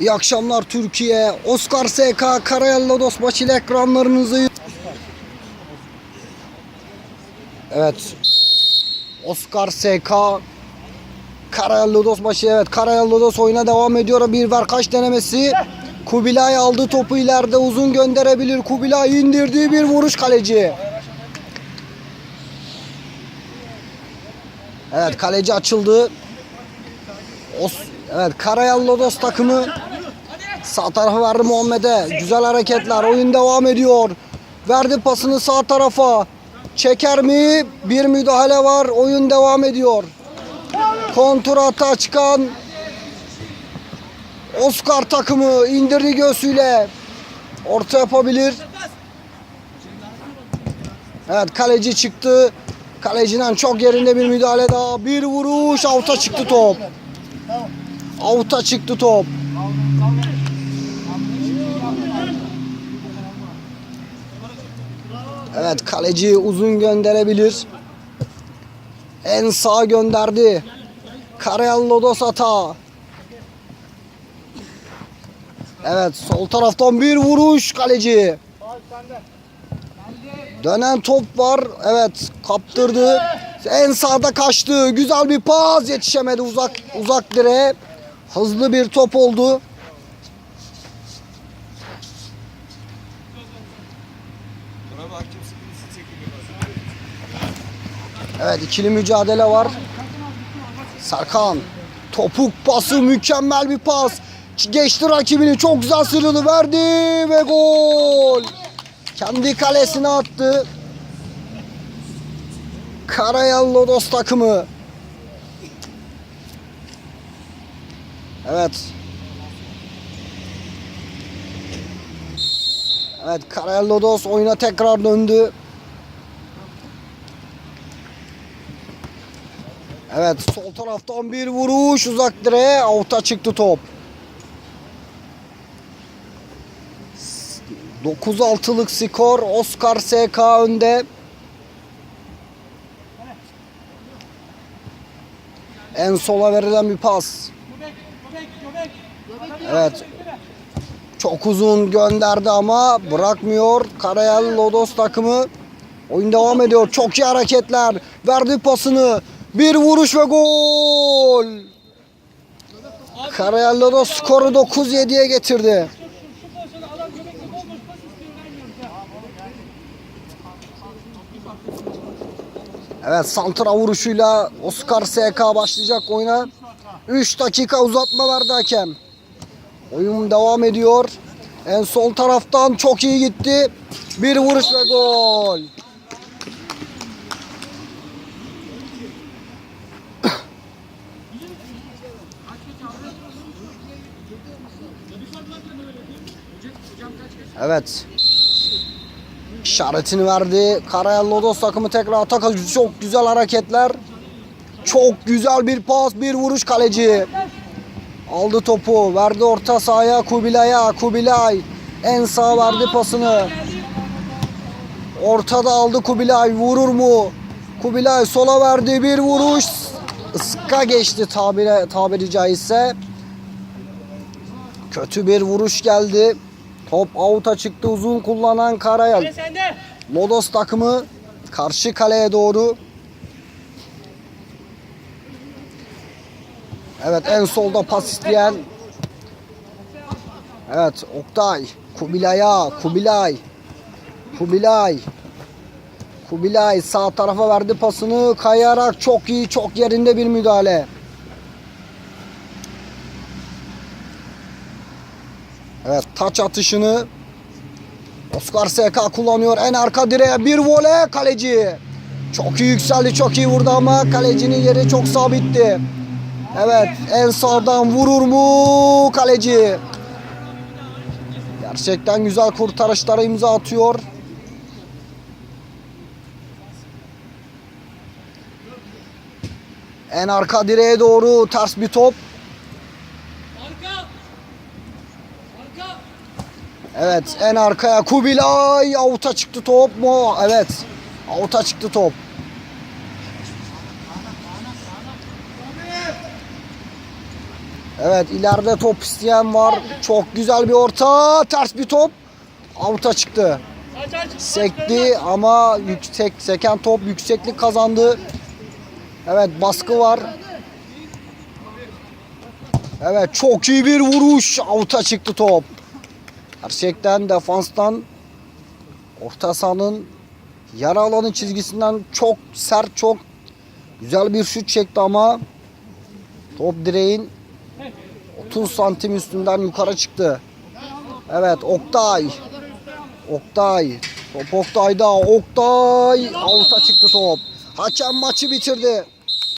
İyi akşamlar Türkiye. Oscar SK Karayel Lodos maçıyla ekranlarınızı... Evet. Oscar SK Karayel Lodos maçı. Evet Karayel Lodos oyuna devam ediyor. Bir ver kaç denemesi. Kubilay aldı topu ileride uzun gönderebilir. Kubilay indirdiği bir vuruş kaleci. Evet kaleci açıldı. Os evet Karayel Lodos takımı sağ tarafa verdi Muhammed'e. Güzel hareketler. Oyun devam ediyor. Verdi pasını sağ tarafa. Çeker mi? Bir müdahale var. Oyun devam ediyor. Kontrata çıkan Oscar takımı indirdi göğsüyle. Orta yapabilir. Evet kaleci çıktı. Kaleciden çok yerinde bir müdahale daha. Bir vuruş. Avuta çıktı top. Avuta çıktı top. Evet kaleci uzun gönderebilir. En sağ gönderdi. Karayel Lodos hata. Evet sol taraftan bir vuruş kaleci. Dönen top var. Evet kaptırdı. En sağda kaçtı. Güzel bir pas yetişemedi uzak uzak direğe. Hızlı bir top oldu. Evet ikili mücadele var. Sarkan topuk pası mükemmel bir pas. Geçti rakibini çok güzel sıyrıldı verdi ve gol. Kendi kalesine attı. Karayel Lodos takımı. Evet. Evet Karayel Lodos oyuna tekrar döndü. Evet sol taraftan bir vuruş uzak direğe avuta çıktı top. 9-6'lık skor Oscar SK önde. En sola verilen bir pas. Evet. Çok uzun gönderdi ama bırakmıyor. Karayel Lodos takımı. Oyun devam ediyor. Çok iyi hareketler. Verdi pasını. Bir vuruş ve gol. Karayel Lodos skoru 9-7'ye getirdi. Evet santra vuruşuyla Oscar SK başlayacak oyuna. 3 dakika uzatma verdi hakem. Oyun devam ediyor. En sol taraftan çok iyi gitti. Bir vuruş ve gol. Evet. İşaretini verdi. Karayel Lodos takımı tekrar atak. Çok güzel hareketler. Çok güzel bir pas, bir vuruş kaleci. Aldı topu, verdi orta sahaya Kubilay'a. Kubilay en sağ verdi pasını. Ortada aldı Kubilay. Vurur mu? Kubilay sola verdi bir vuruş. Iska geçti tabiri, tabiri caizse. Kötü bir vuruş geldi. Top avuta çıktı uzun kullanan Karayel. Lodos takımı karşı kaleye doğru. Evet en solda pas isteyen. Evet Oktay. Kubilay'a. Kubilay. Kubilay. Kubilay sağ tarafa verdi pasını kayarak çok iyi çok yerinde bir müdahale. Evet taç atışını Oscar SK kullanıyor. En arka direğe bir voley kaleci. Çok iyi yükseldi, çok iyi vurdu ama kalecinin yeri çok sabitti. Evet, en sağdan vurur mu kaleci? Gerçekten güzel kurtarışlara imza atıyor. En arka direğe doğru ters bir top. Evet en arkaya Kubilay avuta çıktı top mu? Evet avuta çıktı top. Evet ileride top isteyen var. Çok güzel bir orta. Ters bir top. Avuta çıktı. Sekti ama yüksek seken top yükseklik kazandı. Evet baskı var. Evet çok iyi bir vuruş. Avuta çıktı top. Gerçekten defanstan orta sahanın yarı alanı çizgisinden çok sert çok güzel bir şut çekti ama top direğin 30 santim üstünden yukarı çıktı. Evet Oktay. Oktay. Top Oktay'da. Oktay. Avuta çıktı top. Hakem maçı bitirdi.